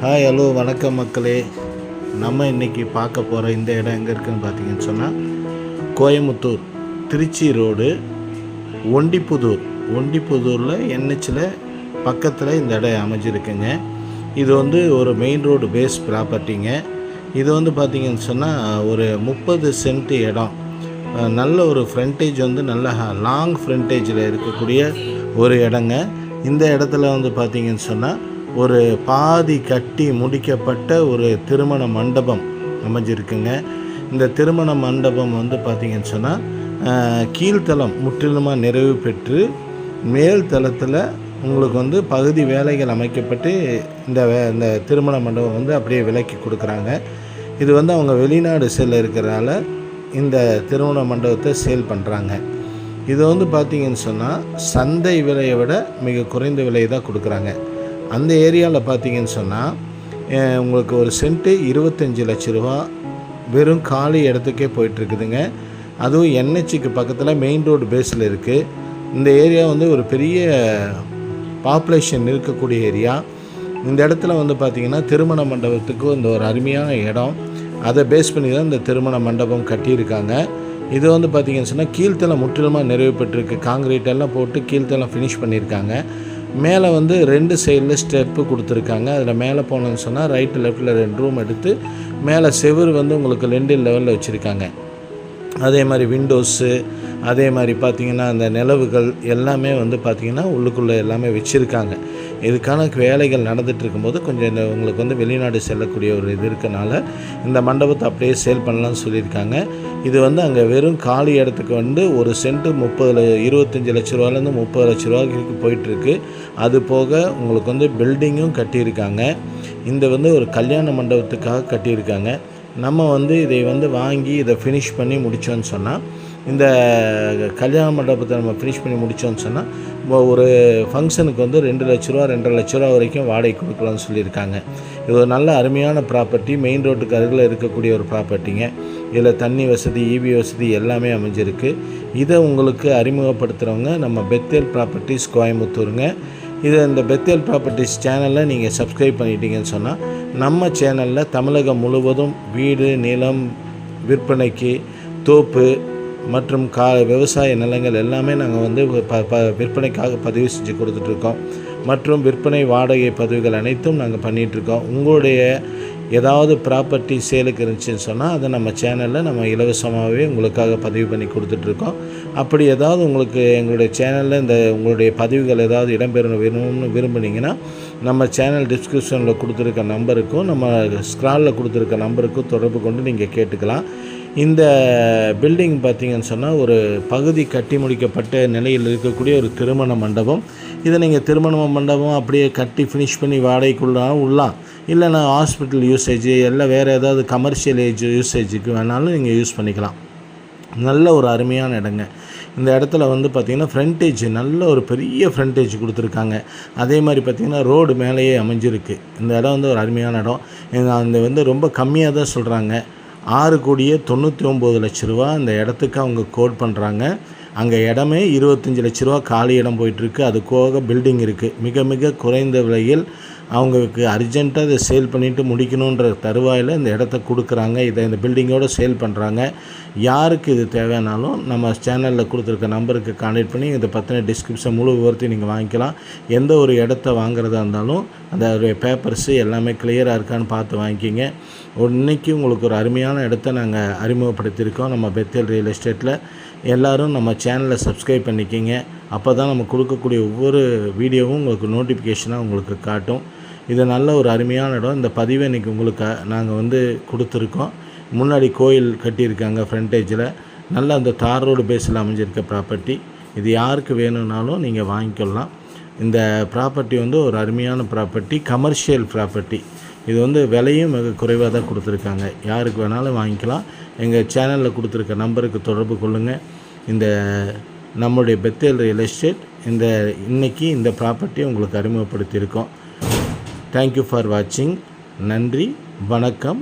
Hi hello வணக்கம் மக்களே. நம்ம இன்றைக்கி பார்க்க போகிற இந்த இடம் எங்கே இருக்குன்னு பார்த்தீங்கன்னு சொன்னால் கோயம்புத்தூர் திருச்சி ரோடு ஒண்டிப்புதூர். ஒண்டிப்புதூரில் என்ஹெச்சில் பக்கத்தில் இந்த இடம் அமைஞ்சிருக்குங்க. இது வந்து ஒரு மெயின் ரோடு பேஸ் ப்ராப்பர்ட்டிங்க இது வந்து பார்த்திங்கன்னு சொன்னால் ஒரு முப்பது சென்ட் இடம். நல்ல ஒரு ஃப்ரண்டேஜ் வந்து நல்ல லாங் ஃப்ரண்டேஜில் இருக்கக்கூடிய ஒரு இடங்க. இந்த இடத்துல வந்து பார்த்திங்கன்னு சொன்னால் ஒரு பாதி கட்டி முடிக்கப்பட்ட ஒரு திருமண மண்டபம் அமைஞ்சிருக்குங்க. இந்த திருமண மண்டபம் வந்து பார்த்திங்கன்னு சொன்னால் கீழ்த்தலம் கீழ்த்தளம் முற்றிலுமாக நிறைவு பெற்று மேல் தளத்தில் உங்களுக்கு வந்து பகுதி வேலைகள் அமைக்கப்பட்டு இந்த வே இந்த திருமண மண்டபம் வந்து அப்படியே விலைக்கு கொடுக்குறாங்க. இது வந்து அவங்க வெளிநாடு செல்ல இருக்கிறனால இந்த திருமண மண்டபத்தை சேல் பண்ணுறாங்க இது வந்து பார்த்திங்கன்னு சொன்னால் சந்தை விலையை விட மிக குறைந்த விலையை தான் கொடுக்குறாங்க. அந்த ஏரியாவில் பார்த்தீங்கன்னு சொன்னால் உங்களுக்கு ஒரு சென்ட்டு இருபத்தஞ்சி லட்ச ரூபா வெறும் காலி இடத்துக்கே போயிட்டுருக்குதுங்க. அதுவும் என்ஹெச்சுக்கு பக்கத்தில் மெயின் ரோடு பேஸில் இருக்குது இந்த ஏரியா வந்து ஒரு பெரிய பாப்புலேஷன் இருக்கக்கூடிய ஏரியா. இந்த இடத்துல வந்து பார்த்திங்கன்னா திருமண மண்டபத்துக்கு இந்த ஒரு அருமையான இடம். அதை பேஸ் பண்ணி தான் இந்த திருமண மண்டபம் கட்டியிருக்காங்க. இது வந்து பார்த்திங்கன்னு சொன்னால் கீழ்த்தளம் முற்றிலுமாக நிறைவு பெற்றிருக்கு. காங்கிரீட் எல்லாம் போட்டு கீழ்த்தளம் ஃபினிஷ் பண்ணியிருக்காங்க. மேலே வந்து ரெண்டு சைடில் ஸ்டெப்பு கொடுத்துருக்காங்க. அதில் மேலே போனோம்னு சொன்னால் ரைட்டு லெஃப்ட்டில் ரெண்டு ரூம் எடுத்து மேலே செவுரு வந்து உங்களுக்கு ரெண்டு லெவலில் வச்சுருக்காங்க. அதே மாதிரி விண்டோஸு அதே மாதிரி பார்த்திங்கன்னா அந்த நிலவுகள் எல்லாமே வந்து பார்த்திங்கன்னா உள்ளுக்குள்ளே எல்லாமே வச்சுருக்காங்க. இதுக்கான வேலைகள் நடந்துட்டு இருக்கும்போது கொஞ்சம் இந்த உங்களுக்கு வந்து வெளிநாடு செல்லக்கூடிய ஒரு இது இருக்கனால இந்த மண்டபத்தை அப்படியே சேல் பண்ணலாம்னு சொல்லியிருக்காங்க. இது வந்து அங்கே வெறும் காலி இடத்துக்கு வந்து ஒரு சென்ட்டு முப்பது இருபத்தஞ்சி லட்ச ரூபாலேருந்து முப்பது லட்ச ரூபாய்க்கு போயிட்டுருக்கு. அது போக உங்களுக்கு வந்து பில்டிங்கும் கட்டியிருக்காங்க. இந்த வந்து ஒரு கல்யாண மண்டபத்துக்காக கட்டியிருக்காங்க. நம்ம வந்து இதை வந்து வாங்கி இதை ஃபினிஷ் பண்ணி முடித்தோன்னு சொன்னால் இந்த கல்யாண மண்டபத்தை நம்ம ஃபினிஷ் பண்ணி முடித்தோன்னு சொன்னால் ஒரு ஃபங்க்ஷனுக்கு வந்து ரெண்டு லட்ச ரூபா ரெண்டரை லட்ச ரூபா வரைக்கும் வாடகை கொடுக்கலாம்னு சொல்லியிருக்காங்க. இது ஒரு நல்ல அருமையான ப்ராப்பர்ட்டி மெயின் ரோட்டுக்கு அருகில் இருக்கக்கூடிய ஒரு ப்ராப்பர்ட்டிங்க இதில் தண்ணி வசதி இபி வசதி எல்லாமே அமைஞ்சிருக்கு. இதை உங்களுக்கு அறிமுகப்படுத்துகிறவங்க நம்ம பெத்தேல் ப்ராப்பர்ட்டிஸ் கோயம்புத்தூருங்க. இது இந்த பெத்தேல் ப்ராப்பர்ட்டிஸ் சேனலில் நீங்கள் சப்ஸ்கிரைப் பண்ணிட்டீங்கன்னு சொன்னால் நம்ம சேனலில் தமிழகம் முழுவதும் வீடு நிலம் விற்பனைக்கு தோப்பு மற்றும் கா விவசாய நிலங்கள் எல்லாமே நாங்கள் வந்து ப ப விற்பனைக்காக பதிவு செஞ்சு கொடுத்துட்ருக்கோம். மற்றும் விற்பனை வாடகை பதிவுகள் அனைத்தும் நாங்கள் பண்ணிகிட்ருக்கோம் உங்களுடைய ஏதாவது ப்ராப்பர்ட்டி சேலுக்கு இருந்துச்சுன்னு சொன்னால் அதை நம்ம சேனலில் நம்ம இலவசமாகவே உங்களுக்காக பதிவு பண்ணி கொடுத்துட்ருக்கோம். அப்படி ஏதாவது உங்களுக்கு எங்களுடைய சேனலில் இந்த உங்களுடைய பதிவுகள் ஏதாவது இடம்பெறணும் வேணும்னு விரும்புனீங்கன்னா நம்ம சேனல் டிஸ்கிரிப்ஷனில் கொடுத்துருக்க நம்பருக்கும் நம்ம ஸ்க்ராலில் கொடுத்துருக்க நம்பருக்கும் தொடர்பு கொண்டு நீங்கள் கேட்டுக்கலாம். இந்த பில்டிங் பார்த்தீங்கன்னு சொன்னால் ஒரு பகுதி கட்டி முடிக்கப்பட்ட நிலையில் இருக்கக்கூடிய ஒரு திருமண மண்டபம். இதை நீங்கள் திருமண மண்டபம் அப்படியே கட்டி ஃபினிஷ் பண்ணி வாடகைக்குள்ளாலும் உள்ளலாம் இல்லைன்னா ஹாஸ்பிட்டல் யூசேஜ் இல்லை வேறு ஏதாவது கமர்ஷியல் ஏஜ் யூசேஜுக்கு வேணாலும் நீங்கள் யூஸ் பண்ணிக்கலாம். நல்ல ஒரு அருமையான இடங்க. இந்த இடத்துல வந்து பார்த்திங்கன்னா ஃப்ரண்டேஜ் நல்ல ஒரு பெரிய ஃப்ரண்டேஜ் கொடுத்துருக்காங்க. அதே மாதிரி பார்த்திங்கன்னா ரோடு மேலேயே அமைஞ்சிருக்கு. இந்த இடம் வந்து ஒரு அருமையான இடம். அந்த வந்து ரொம்ப கம்மியாக தான் சொல்கிறாங்க ஆறு கோடியே தொண்ணூற்றி ஒம்பது லட்ச ரூபா அந்த இடத்துக்கு அவங்க கோட் பண்ணுறாங்க அங்கே இடமே இருபத்தஞ்சி லட்ச ரூபா காலி இடம் போயிட்டுருக்கு. அது போக பில்டிங் இருக்குது மிக மிக குறைந்த விலையில் அவங்களுக்கு அர்ஜென்ட்டாக இதை சேல் பண்ணிவிட்டு முடிக்கணுன்ற தருவாயில் இந்த இடத்த கொடுக்குறாங்க. இதை இந்த பில்டிங்கோடு சேல் பண்ணுறாங்க யாருக்கு இது தேவைனாலும் நம்ம சேனலில் கொடுத்துருக்க நம்பருக்கு கான்டெக்ட் பண்ணி இதை பற்றின டிஸ்கிரிப்ஷன் முழு விவரத்தையும் நீங்கள் வாங்கிக்கலாம். எந்த ஒரு இடத்த வாங்குறதா இருந்தாலும் அந்த பேப்பர்ஸு எல்லாமே கிளியராக இருக்கான்னு பார்த்து வாங்கிக்கிங்க. இன்றைக்கி உங்களுக்கு ஒரு அருமையான இடத்த நாங்கள் அறிமுகப்படுத்தியிருக்கோம். நம்ம பெத்தேல் ரியல் எஸ்டேட்டில் எல்லோரும் நம்ம சேனலை சப்ஸ்கிரைப் பண்ணிக்கிங்க. அப்போ தான் நம்ம கொடுக்கக்கூடிய ஒவ்வொரு வீடியோவும் உங்களுக்கு நோட்டிஃபிகேஷனாக உங்களுக்கு காட்டும். இது நல்ல ஒரு அருமையான இடம். இந்த பதிவை இன்றைக்கி உங்களுக்கு நாங்கள் வந்து கொடுத்துருக்கோம். முன்னாடி கோயில் கட்டியிருக்காங்க ஃப்ரண்டேஜில் நல்ல அந்த தார் ரோடு பேஸில் அமைஞ்சிருக்க ப்ராப்பர்ட்டி இது யாருக்கு வேணும்னாலும் நீங்கள் வாங்கிக்கலாம். இந்த ப்ராப்பர்ட்டி வந்து ஒரு அருமையான ப்ராப்பர்ட்டி கமர்ஷியல் ப்ராப்பர்ட்டி இது வந்து விலையும் மிக குறைவாக தான் கொடுத்துருக்காங்க. யாருக்கு வேணாலும் வாங்கிக்கலாம். எங்கள் சேனலில் கொடுத்துருக்க நம்பருக்கு தொடர்பு கொள்ளுங்கள் இந்த நம்முடைய பெத்தேல் ரியல் எஸ்டேட் இந்த இன்றைக்கி இந்த ப்ராப்பர்ட்டியை உங்களுக்கு அறிமுகப்படுத்தியிருக்கோம். தேங்க்யூ ஃபார் வாட்சிங் நன்றி வணக்கம்.